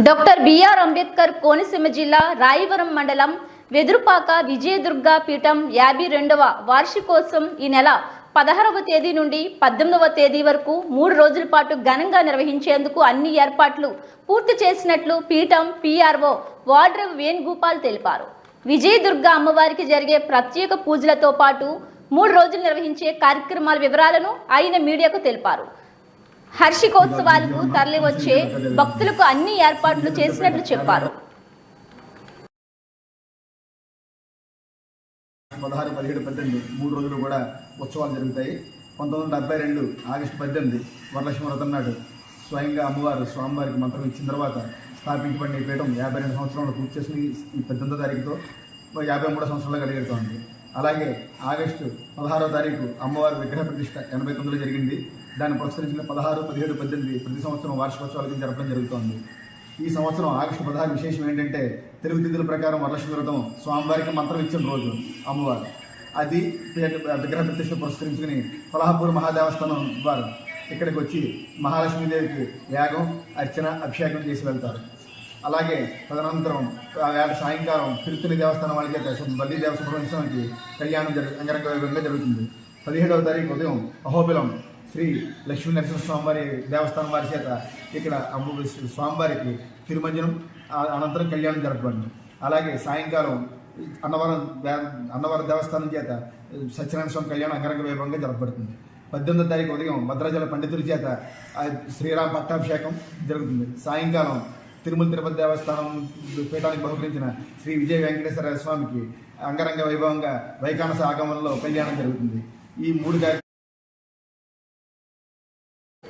Doctor BR Ambedkar Konaseema జిల్లా రాయవరం మండలం వెదురుపాక విజయదుర్గ పీఠం యాభై రెండవ వార్షికోత్సవం ఈ నెల పదహారవ తేదీ నుండి పద్దెనిమిదవ తేదీ వరకు మూడు రోజుల పాటు ఘనంగా నిర్వహించేందుకు అన్ని ఏర్పాట్లు పూర్తి చేసినట్లు పీఠం పీఆర్ఓ వాడ్రవ్ వేణుగోపాల్ తెలిపారు. విజయదుర్గ అమ్మవారికి జరిగే ప్రత్యేక పూజలతో పాటు మూడు రోజులు నిర్వహించే కార్యక్రమాల వివరాలను ఆయన మీడియాకు తెలిపారు. హర్షికోత్సవాలకు తరలివచ్చే భక్తులకు అన్ని ఏర్పాట్లు చేసినట్లు చెప్పారు. పదహారు పదిహేడు పద్దెనిమిది మూడు రోజులు కూడా ఉత్సవాలు జరుగుతాయి. పంతొమ్మిది వందల డెబ్బై రెండు ఆగస్టు పద్దెనిమిది వరలక్ష్మి వ్రతం నాడు స్వయంగా అమ్మవారు స్వామివారికి మంత్రం ఇచ్చిన తర్వాత స్థాపించబడిన ఈ పీఠం యాభై రెండు సంవత్సరాలు పూర్తి చేసిన ఈ- పద్దెనిమిదో తారీఖుతో యాభై మూడు సంవత్సరాలు గడిగెడుతోంది అలాగే ఆగస్టు పదహారో తారీఖు అమ్మవారి విగ్రహ ప్రతిష్ట ఎనభై తొమ్మిదిలో జరిగింది. దాన్ని పురస్కరించిన పదహారు పదిహేడు పద్దెనిమిది ప్రతి సంవత్సరం వార్షికోత్సవాలకు జరపడం జరుగుతోంది. ఈ సంవత్సరం ఆగస్టు పదహారు విశేషం ఏంటంటే తెలుగు తిథుల ప్రకారం వరలక్ష్మి వ్రతం స్వామివారికి మంత్రం ఇచ్చిన రోజు అమ్మవారు. అది విగ్రహ ప్రతిష్ట పురస్కరించుకుని కొల్హాపూర్ మహాదేవస్థానం వారు ఇక్కడికి వచ్చి మహాలక్ష్మీదేవికి యాగం అర్చన అభిషేకం చేసి వెళ్తారు. అలాగే తదనంతరం ఆ సాయంకాలం తిరుత్తని దేవస్థానం వాళ్ళ చేత బల్లి దేవ కళ్యాణం జరుగు అంగరంగ వైభవంగా జరుగుతుంది. పదిహేడవ తారీఖు ఉదయం అహోబిలం శ్రీ లక్ష్మీ నరసింహస్వామివారి దేవస్థానం వారి చేత ఇక్కడ అమ్మ స్వామివారికి తిరుమంజనం అనంతరం కళ్యాణం జరపబడింది. అలాగే సాయంకాలం అన్నవరం అన్నవరం దేవస్థానం చేత సత్యనారాయణ స్వామి కళ్యాణం అంగరంగ వైభవంగా జరపబడుతుంది. పద్దెనిమిదో తారీఖు ఉదయం భద్రాచల పండితుల చేత శ్రీరామ పట్టాభిషేకం జరుగుతుంది. సాయంకాలం తిరుమల తిరుపతి దేవస్థానం పీఠానికి బహుకరించిన శ్రీ విజయ వెంకటేశ్వర స్వామికి అంగరంగ వైభవంగా వైకానస ఆగమంలో కళ్యాణం జరుగుతుంది. ఈ మూడు